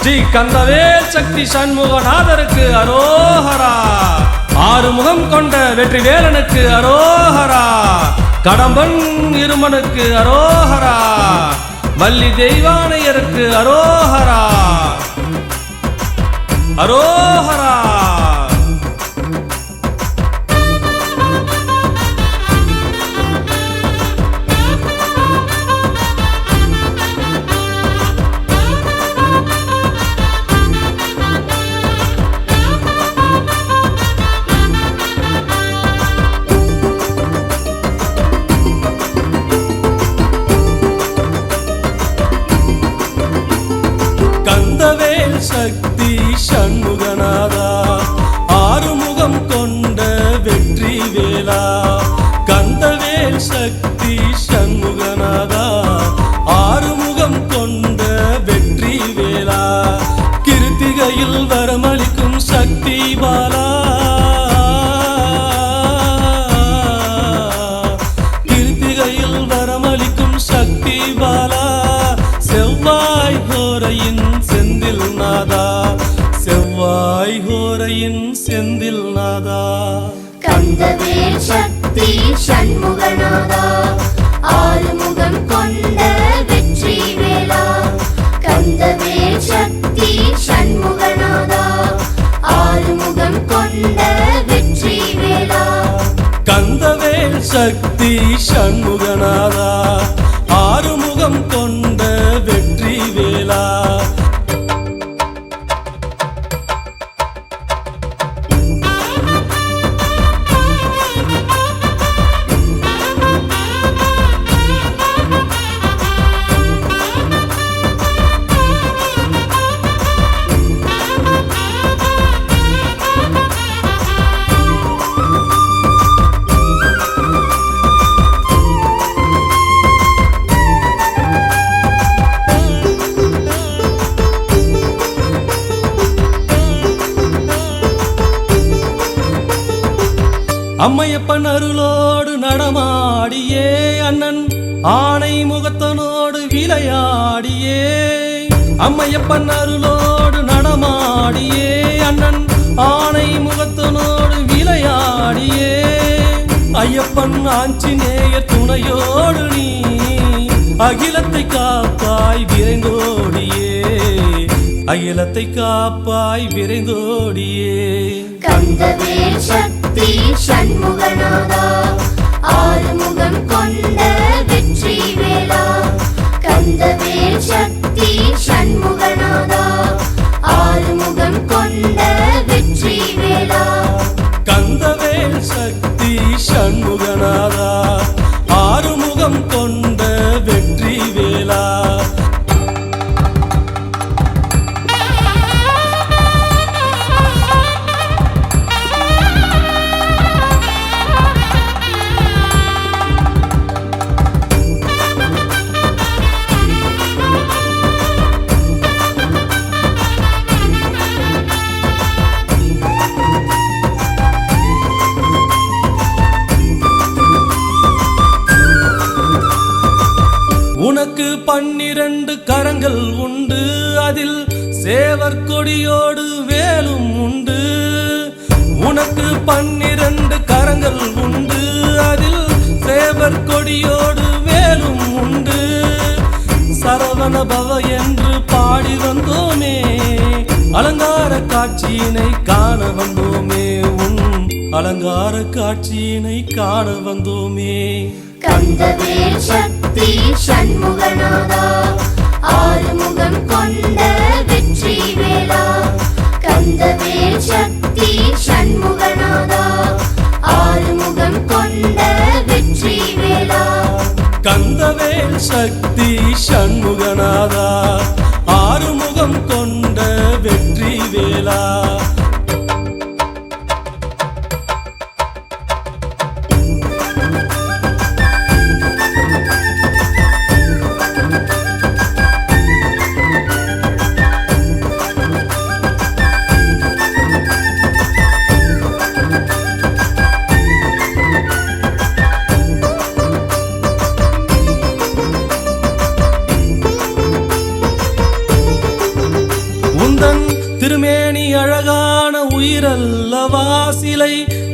ஸ்ரீ கந்தவேல் சக்தி சண்முகநாதருக்கு அரோஹரா. ஆறு முகம் கொண்ட வெற்றி வேலனுக்கு அரோஹரா. கடம்பன் இருமனுக்கு அரோஹரா. வள்ளி தெய்வானையருக்கு அரோஹரா. அரோஹரா. கந்தவேல் ஹோரையின் செந்தில் நாதா. கந்தவேல் சக்தி சண்முகநாதா. ஆறுமுகம் கொண்ட வெற்றி வேளா. கந்தவேல் சக்தி சண்முகநாதா. ஆறுமுகம் கொண்ட வெற்றி வேளா. கந்தவேல் சக்தி சண்முகநாதா. ஆறுமுகம் கொண்ட அம்மையப்பன் அருளோடு நடமாடியே அண்ணன். ஆணை முகத்தனோடு விளையாடியே. அம்மையப்பன் அருளோடு நடமாடியே அண்ணன். ஆணை முகத்தனோடு விளையாடியே. ஐயப்பன் ஆஞ்சிநேய துணையோடு நீ. அகிலத்தை காப்பாய் விரைந்தோடியே. அகிலத்தை காப்பாய் விரைந்தோடியே. கந்தவேல் சக்தி சண்முகநாதா ஆறுமுகம் கொண்ட வெற்றி வேளா கந்தவேல் சக்தி சண்முகநாதா. உனக்கு பன்னிரண்டு கரங்கள் உண்டு. அதில் சேவர் கொடியோடு வேலும் உண்டு. உனக்கு பன்னிரண்டு கரங்கள் உண்டு. அதில் சேவர் கொடியோடு வேலும் உண்டு. சரவண பவ என்று பாடி வந்தோமே. அலங்கார காட்சியினை காண வந்தோமே. உன் அலங்கார காட்சியினை காண வந்தோமே. கந்தவேல் சக்தி சண்முகநாதா. ஆறுமுகம் கொண்ட வெற்றி வேளா. கந்தவேல் சக்தி சண்முகநாதா. ஆறுமுகம் கொண்ட வெற்றி வேளா. கந்தவேல் சக்தி சண்முகநாதா. ஆறுமுகம் கொண்ட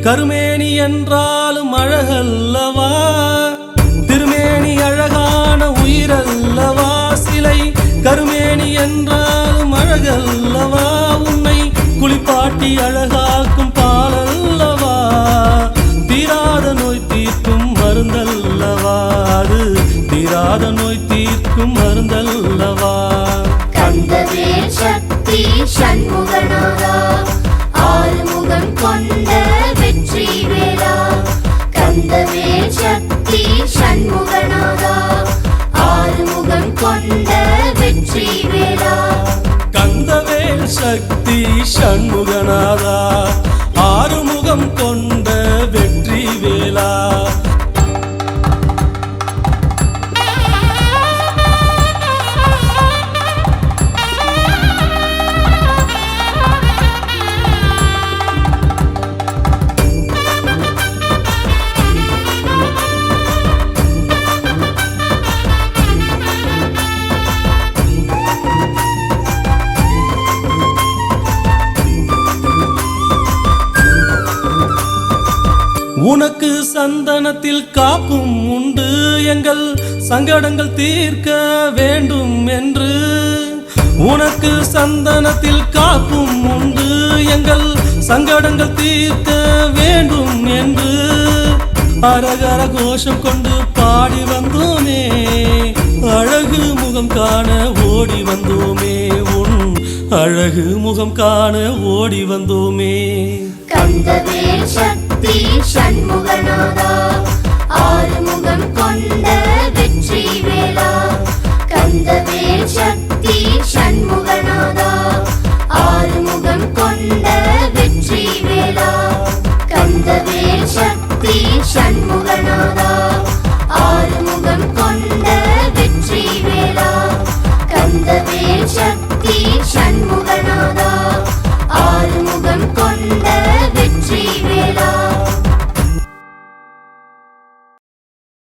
கருமேனி என்றாலும் அழகல்லவா? திருமேனி அழகான உயிரல்லவா? சிலை கருமேனி என்றாலும் அழகல்லவா? உன்னை குளிப்பாட்டி அழகாக்கும் சண்முகநாதா ஆறுமுகம் கொண்ட வெற்றி வேளா உனக்கு சந்தனத்தில் காப்பும் உண்டு எங்கள் சங்கடங்கள் தீர்க்க வேண்டும் என்று. உனக்கு சந்தனத்தில் காப்பும் உண்டு எங்கள் சங்கடங்கள் தீர்க்க வேண்டும் என்று. அரகர கோஷம் கொண்டு பாடி வந்தோமே அழகு முகம் காண ஓடி வந்தோமே உன் அழகு முகம் காண ஓடி வந்தோமே. கந்தவேல் சக்தி சண்முகநாதா ஆறுமுகம் கொண்ட வெற்றி வேளா கந்தவேல் சக்தி சண்முகநாதா ஆறுமுகம் கொண்ட வெற்றி வேளா கந்தவேல் சக்தி சண்முகநாதா ஆறுமுகம் கொண்ட வெற்றி வேளா.